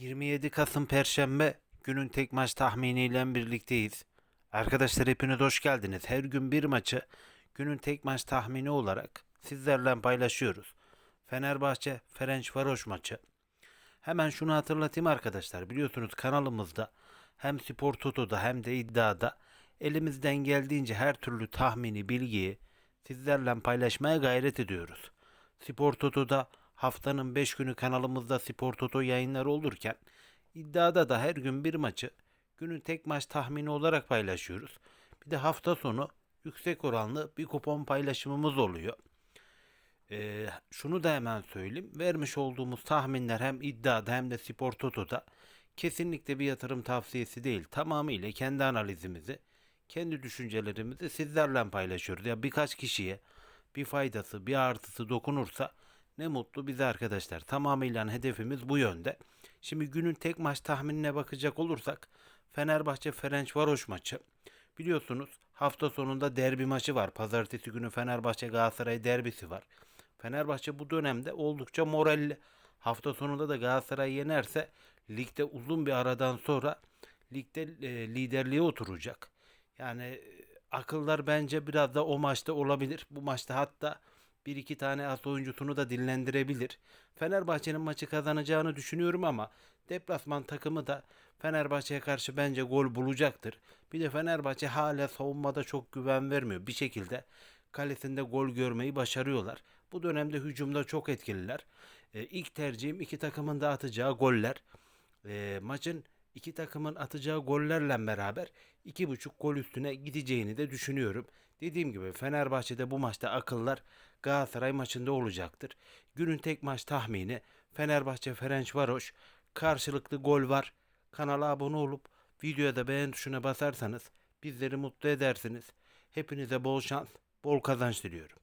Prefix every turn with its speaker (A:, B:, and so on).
A: 27 Kasım Perşembe günün tek maç tahminiyle birlikteyiz. Arkadaşlar hepiniz hoş geldiniz. Her gün bir maçı günün tek maç tahmini olarak sizlerle paylaşıyoruz. Fenerbahçe Ferencvaroş maçı. Hemen şunu hatırlatayım arkadaşlar. Biliyorsunuz kanalımızda hem Spor Toto'da hem de iddiada elimizden geldiğince her türlü tahmini bilgiyi sizlerle paylaşmaya gayret ediyoruz. Spor Toto'da haftanın 5 günü kanalımızda Spor Toto yayınları olurken iddiada da her gün bir maçı günün tek maç tahmini olarak paylaşıyoruz. Bir de hafta sonu yüksek oranlı bir kupon paylaşımımız oluyor. Ee, şunu da hemen söyleyeyim. Vermiş olduğumuz tahminler hem iddiada hem de Spor Toto'da kesinlikle bir yatırım tavsiyesi değil. Tamamıyla kendi analizimizi, kendi düşüncelerimizi sizlerle paylaşıyoruz. Ya birkaç kişiye bir faydası, bir artısı dokunursa ne mutlu bize arkadaşlar. Tamamıyla hedefimiz bu yönde. Şimdi günün tek maç tahminine bakacak olursak Fenerbahçe Ferencvaroş maçı. Biliyorsunuz hafta sonunda derbi maçı var. Pazartesi günü Fenerbahçe Galatasaray derbisi var. Fenerbahçe bu dönemde oldukça moralli. Hafta sonunda da Galatasaray yenerse ligde uzun bir aradan sonra ligde e, liderliğe oturacak. Yani e, akıllar bence biraz da o maçta olabilir. Bu maçta hatta bir iki tane as oyuncusunu da dinlendirebilir. Fenerbahçe'nin maçı kazanacağını düşünüyorum ama deplasman takımı da Fenerbahçe'ye karşı bence gol bulacaktır. Bir de Fenerbahçe hala savunmada çok güven vermiyor. Bir şekilde kalesinde gol görmeyi başarıyorlar. Bu dönemde hücumda çok etkililer. E, ilk tercihim iki takımın da atacağı goller. E, maçın iki takımın atacağı gollerle beraber iki buçuk gol üstüne gideceğini de düşünüyorum. Dediğim gibi Fenerbahçe'de bu maçta akıllar Galatasaray maçında olacaktır. Günün tek maç tahmini Fenerbahçe Ferencvaroş karşılıklı gol var. Kanala abone olup videoya da beğen tuşuna basarsanız bizleri mutlu edersiniz. Hepinize bol şans, bol kazanç diliyorum.